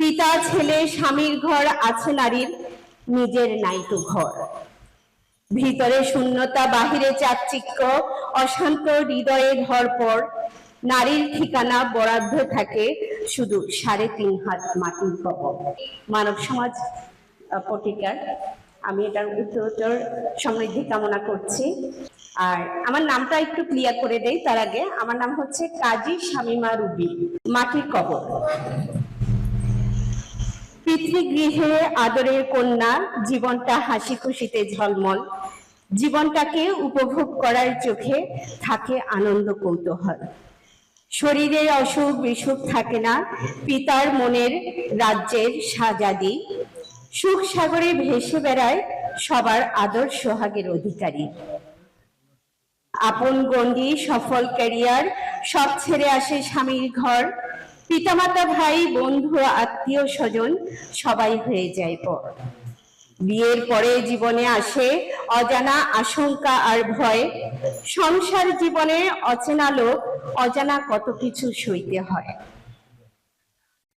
পিতা, ছেলে, স্বামীর ঘর আছে নারীর, নিজের নাইটু ঘর। ভিতরে শূন্যতা, বাহিরে চাকচিক্য, অশান্ত হৃদয়ে ধরপর নারীর ঠিকানা বরাদ্দ থাকে শুধু সাড়ে তিন হাত মাটির কবর। মানব সমাজ পত্রিকার আমি এটার উত্তরোত্তর সমৃদ্ধি কামনা করছি। আর আমার নামটা একটু ক্লিয়ার করে দেই তার আগে। আমার নাম হচ্ছে কাজী শামিমা রুবি, মাটির কবর। পিতৃগৃহে আদরের কন্যা, জীবনটা হাসি খুশিতে ঝলমল। জীবনটাকে উপভোগ করার চোখে থাকে আনন্দ কৌতূহল। শরীরের অসুখ বিসুখ থাকে না, পিতার মনের রাজ্যের সাজাদি। সুখ সাগরে ভেসে বেড়ায় সবার আদর সোহাগের অধিকারী। আপন গণ্ডি, সফল ক্যারিয়ার, সব ছেড়ে আসে স্বামীর ঘর। পিতামাতা, ভাই, বন্ধু, আত্মীয়, স্বজন, সবাই হয়ে যায় পর। বিয়ের পরে জীবনে আসে অজানা আশঙ্কা আর ভয়। সংসার জীবনে অচেনা লোক, অজানা কত কিছু সইতে হয়।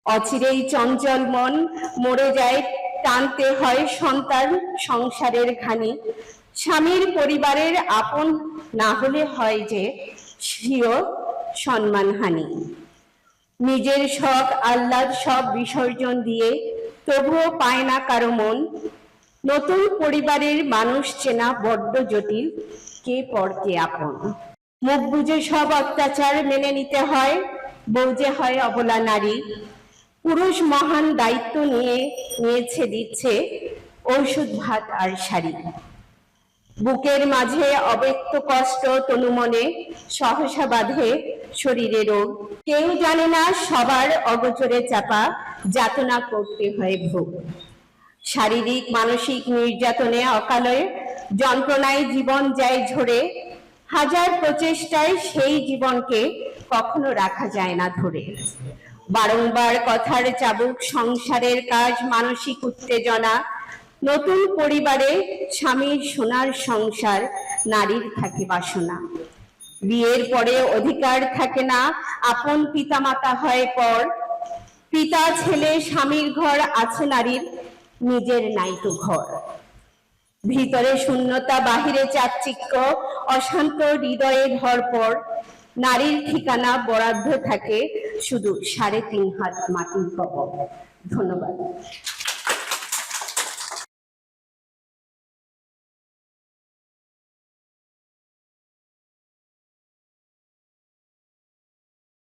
অচিরেই চঞ্চল মন মরে যায়, টানতে হয় সন্তান সংসারের ঘানি। স্বামীর পরিবারের আপন না হলে হয় যে স্বীয় সম্মানহানি। নিজের শখ, আহ্লাদ সব বিসর্জন দিয়ে, তবুও পায় না কারও মন। নতুন পরিবারের মানুষ চেনা বড্ড জটিল, কে পর কে আপন। মুখ বুঝে সব অত্যাচার মেনে নিতে হয় যে হয় অবলা নারী। পুরুষ মহান দায়িত্ব নিয়ে, নিয়েছে দিচ্ছে ঔষধ ভাত আর শাড়ি। বুকের মাঝে অব্যক্ত কষ্ট তনুমনে সহসা বাঁধে শরীরে রোগ। কেউ জানে না সবার অগোচরে চাপা যাতনা করতে হয় ভোগ। শারীরিক, মানসিক নির্যাতনে অকালে যন্ত্রণায় জীবন যায় ঝরে, হাজার প্রচেষ্টায় সেই জীবনকে কখনো রাখা যায় না ধরে। বারংবার কথার চাবুক সংসারের কাজ, মানসিক উত্তেজনা নতুন পরিবারে স্বামীর সোনার সংসার, নারীর থাকে বাসনা। বিয়ের পরে অধিকার থাকে না, আপন পিতামাতা হয় পর। পিতা, ছেলে, স্বামীর ঘর আছে নারীর, নিজের নাইটু ঘর। ভিতরে শূন্যতা, বাহিরে চাকচিক্য অশান্ত হৃদয়ে ধরপর নারীর ঠিকানা বরাদ্দ থাকে, শুধু সাড়ে তিন হাত মাটির কবর। ধন্যবাদ।